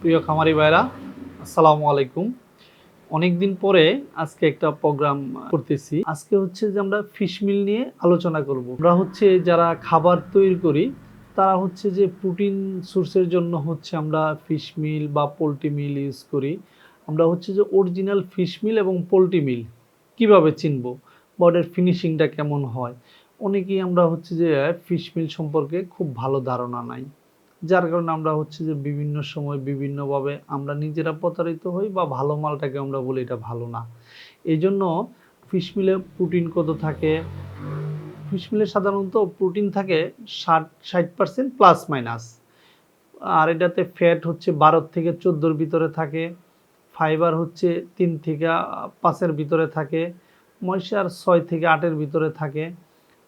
প্রিয় খামারি ভাইরা আসসালামু আলাইকুম। অনেক দিন পরে আজকে একটা প্রোগ্রাম করতেছি। আজকে হচ্ছে যে আমরা ফিশ মিল নিয়ে আলোচনা করব। আমরা হচ্ছে যারা খাবার তৈরি করি, তারা হচ্ছে যে প্রোটিন সোর্সের জন্য হচ্ছে আমরা ফিশ মিল বা পোলট্রি মিল ইউজ করি। আমরা হচ্ছে যে অরিজিনাল ফিশ মিল এবং পোলট্রি মিল কীভাবে চিনব? বা ফিনিশিংটা কেমন হয়? অনেকেই আমরা হচ্ছে যে ফিশ মিল সম্পর্কে খুব ভালো ধারণা নাই। যার কারণে আমরা হচ্ছে যে বিভিন্ন সময় বিভিন্নভাবে আমরা নিজেরা প্রতারিত হই বা ভালো মালটাকে আমরা বলি এটা ভালো না। এই জন্য ফিশ মিলে প্রোটিন কত থাকে? ফিশ মিলে সাধারণত প্রোটিন থাকে ষাট ষাট পার্সেন্ট প্লাস মাইনাস আর এটাতে ফ্যাট হচ্ছে বারো থেকে চোদ্দোর ভিতরে থাকে ফাইবার হচ্ছে তিন থেকে পাঁচের ভিতরে থাকে ময়সার ছয় থেকে আটের ভিতরে থাকে।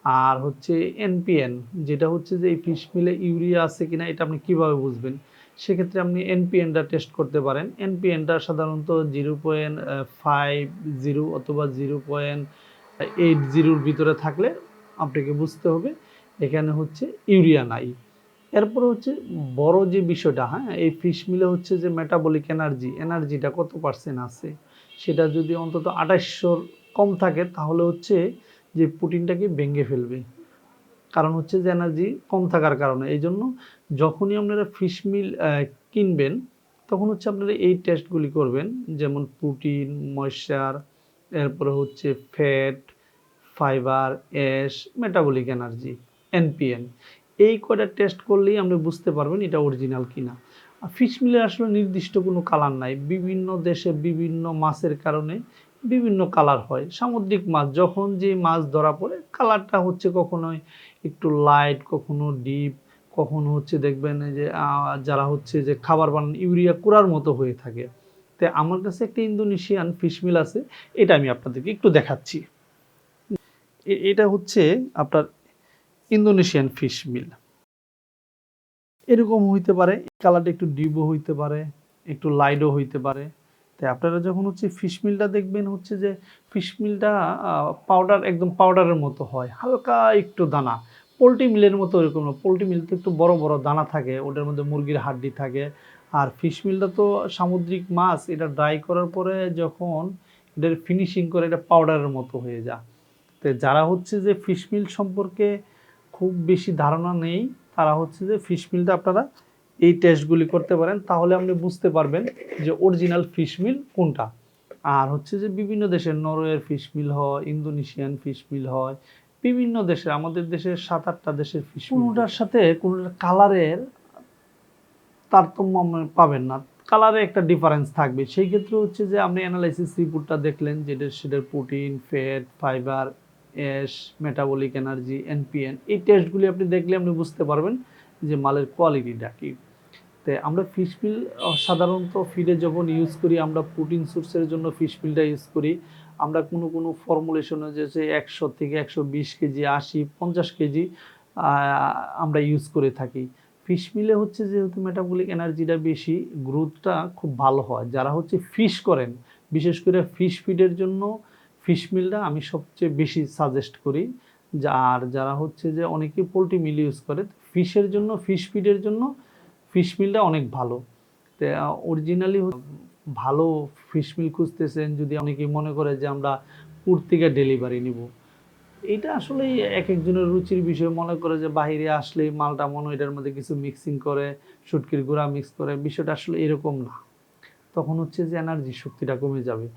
আর হচ্ছে এনপিএন যেটা হচ্ছে যে এই ফিশ মিলে ইউরিয়া আছে কিনা এটা আপনি কীভাবে বুঝবেন? সেক্ষেত্রে আপনি এনপিএনটা টেস্ট করতে পারেন। এনপিএনটা সাধারণত জিরো পয়েন্ট ফাইভ জিরো অথবা জিরো পয়েন্ট এইট জিরোর ভিতরে থাকলে আপনাকে বুঝতে হবে, এখানে হচ্ছে ইউরিয়া নাই। এরপরে হচ্ছে বড় যে বিষয়টা হ্যাঁ এই ফিশ মিলে হচ্ছে যে মেটাবলিক এনার্জি এনার্জিটা কত পার্সেন্ট আছে? সেটা যদি অন্তত আঠাশশোর কম থাকে, তাহলে হচ্ছে যে প্রোটিনটাকে ভেঙে ফেলবে। কারণ হচ্ছে যে এনার্জি কম থাকার কারণে। এই জন্য যখনই আপনারা ফিশ মিল কিনবেন, তখন হচ্ছে আপনারা এই টেস্টগুলি করবেন। যেমন প্রোটিন ময়শ্চার এরপরে হচ্ছে fat fibre ash metabolic energy NPN এই কয়টা টেস্ট করলেই আপনি বুঝতে পারবেন এটা অরিজিনাল কিনা। ফিশ মিলে আসলে নির্দিষ্ট কোনো কালার নাই। বিভিন্ন দেশে বিভিন্ন মাছের কারণে বিভিন্ন কালার হয়। সামুদ্রিক মাছ, যখন যে মাছ ধরা পড়ে কালারটা হচ্ছে কখনোই একটু লাইট কখনো ডিপ কখনো হচ্ছে দেখবেন যে যারা হচ্ছে যে খাবার বানান, ইউরিয়া কুড়ার মতো হয়ে থাকে। তো আমার কাছে একটা ইন্দোনেশিয়ান ফিশমিল আছে, এটা আমি আপনাদেরকে একটু দেখাচ্ছি। এটা হচ্ছে আপনার ইন্দোনেশিয়ান ফিশমিল এরকম হইতে পারে কালারটা একটু ডিপও হইতে পারে, একটু লাইটও হইতে পারে। তাই আপনারা যখন হচ্ছে ফিশ মিলটা দেখবেন হচ্ছে যে ফিশ মিলটা পাউডার একদম পাউডারের মতো হয়, হালকা একটু দানা। পোলট্রি মিলের মতো এরকম পোলট্রি মিল তো একটু বড় বড় দানা থাকে, ওটার মধ্যে মুরগির হাড্ডি থাকে। আর ফিশ মিলটা তো সামুদ্রিক মাছ, এটা ড্রাই করার পরে যখন এটার ফিনিশিং করে এটা পাউডারের মতো হয়ে যায়। তো যারা হচ্ছে যে ফিশ মিল সম্পর্কে খুব বেশি ধারণা নেই, তারা হচ্ছে যে ফিশ মিলটা আপনারা এই টেস্টগুলি করতে পারেন, তাহলে আপনি বুঝতে পারবেন যে অরিজিনাল ফিশ মিল কোনটা। আর হচ্ছে যে বিভিন্ন দেশের নরওয়ের ফিশ মিল হয় ইন্দোনেশিয়ান ফিশ মিল হয়, বিভিন্ন দেশে আমাদের দেশের সাত আটটা দেশের ফিশ কোনোটার সাথে, কোনোটার কালারের তারতম্য পাবেন না। কালারে একটা ডিফারেন্স থাকবে। সেই ক্ষেত্রে হচ্ছে যে আপনি অ্যানালাইসিস রিপোর্টটা দেখলেন, যেটা সেটার protein fat fibre ash metabolic energy NPN এই টেস্টগুলি আপনি দেখলে আপনি বুঝতে পারবেন যে মালের কোয়ালিটিটা কী? তাই আমরা ফিশ মিল সাধারণত ফিডে যখন ইউজ করি, আমরা প্রোটিন সোর্সের জন্য ফিশ মিলটা ইউজ করি। আমরা কোনো কোনো ফর্মুলেশনে যে একশো থেকে একশো বিশ কেজি, আশি, পঞ্চাশ কেজি আমরা ইউজ করে থাকি। ফিশ মিলে হচ্ছে যেহেতু মেটাবলিক এনার্জিটা বেশি গ্রোথটা খুব ভালো হয়। যারা হচ্ছে ফিশ করেন, বিশেষ করে ফিশ ফিডের জন্য ফিশ মিলটা আমি সবচেয়ে বেশি সাজেস্ট করি। আর যারা হচ্ছে যে অনেকে পোলট্রি মিল ইউজ করে ফিশের জন্য ফিশ ফিডের জন্য ফিশ মিলটা অনেক ভালো। তো অরিজিনালি ভালো ফিশ মিল খুঁজতেছেন যদি অনেকেই মনে করে যে আমরা পুর থেকে ডেলিভারি নিব। এটা আসলে এক একজনের রুচির বিষয়। মনে করে যে বাইরে আসলে মালটা মনে এটার মধ্যে কিছু মিক্সিং করে, শুটকির গুঁড়া মিক্স করে। বিষয়টা আসলে এরকম না। তখন হচ্ছে যে এনার্জি শক্তিটা কমে যাবে।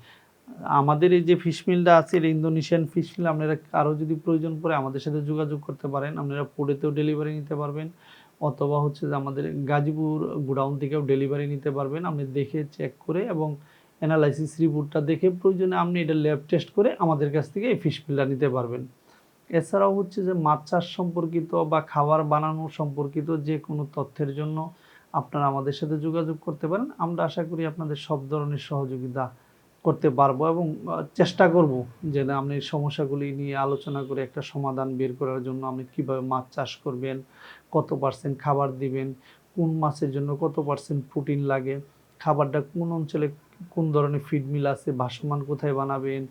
আমাদের এই যে ফিশ মিলটা আছে ইন্দোনেশিয়ান ফিশ মিল আপনারা আরও যদি প্রয়োজন পড়ে আমাদের সাথে যোগাযোগ করতে পারেন। আপনারা পুডেতেও ডেলিভারি নিতে পারবেন, অথবা হচ্ছে যে আমাদের গাজীপুর গোডাউন থেকেও ডেলিভারি নিতে পারবেন। আপনি দেখে চেক করে এবং অ্যানালাইসিস রিপোর্টটা দেখে প্রয়োজনে আপনি এটা ল্যাব টেস্ট করে আমাদের কাছ থেকে এই ফিশ মিলটা নিতে পারবেন। এছাড়াও হচ্ছে যে মাছ চাষ সম্পর্কিত বা খাবার বানানো সম্পর্কিত যে কোনো তথ্যের জন্য আপনারা আমাদের সাথে যোগাযোগ করতে পারেন। আমরা আশা করি আপনাদের সব ধরনের সহযোগিতা করতে পারব এবং চেষ্টা করব যে আপনি সমস্যাগুলি নিয়ে আলোচনা করে একটা সমাধান বের করার জন্য আপনি কীভাবে মাছ চাষ করবেন, কত পার্সেন্ট খাবার দিবেন, কোন মাছের জন্য কত পার্সেন্ট প্রোটিন লাগে, খাবারটা কোন অঞ্চলে কোন ধরনের ফিড মিল আছে, ভাসমান কোথায় বানাবেন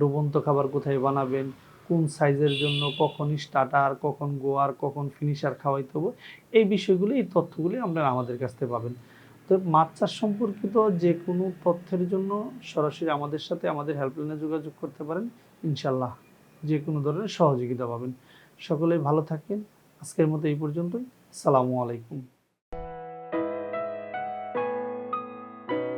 ডুবন্ত খাবার কোথায় বানাবেন, কোন সাইজের জন্য কখন স্টার্টার কখন গোয়ার, কখন ফিনিশার খাওয়াইতে হবে, এই বিষয়গুলি, এই তথ্যগুলি আপনারা আমাদের কাছ থেকে পাবেন। অতএব মাছ চাষ সম্পর্কিত যে কোনো তথ্যের জন্য সরাসরি আমাদের সাথে আমাদের হেল্পলাইনে যোগাযোগ করতে পারেন। ইনশাল্লাহ যে কোনো ধরনের সহযোগিতা পাবেন। সকলেই ভালো থাকেন। আজকের মতো এই পর্যন্তই। সালামু আলাইকুম।